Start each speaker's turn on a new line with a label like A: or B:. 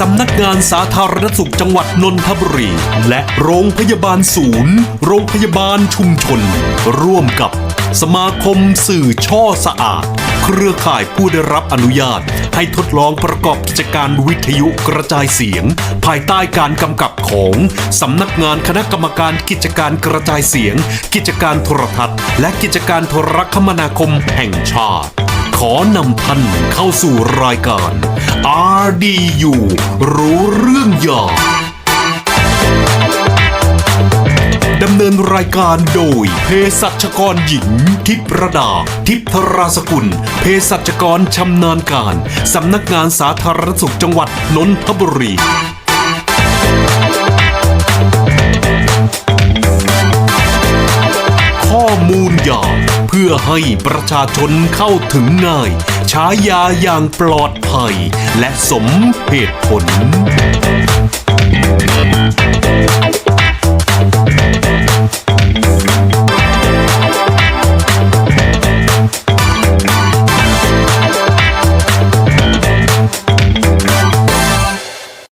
A: สำนักงานสาธารณสุขจังหวัดนนทบุรี และโรงพยาบาลศูนย์ โรงพยาบาลชุมชน ร่วมกับสมาคมสื่อช่อสะอาด เครือข่ายผู้ได้รับอนุญาต ให้ทดลองประกอบกิจการวิทยุกระจายเสียง ภายใต้การกำกับของสำนักงานคณะกรรมการกิจการกระจายเสียง กิจการโทรทัศน์ และกิจการโทรคมนาคมแห่งชาติ ขอนำท่านเข้าสู่รายการ RDU รู้เรื่องยาดำเนินรายการโดยเภสัชกรหญิง ทิพรดา ทิพทราสกุลเภสัชกรชำนาญการ สำนักงานสาธารณสุขจังหวัดนนทบุรี อมูลยาเพื่อให้ประชาชนเข้าถึงง่ายใช้ยาอย่างปลอดภัย และสมเหตุผล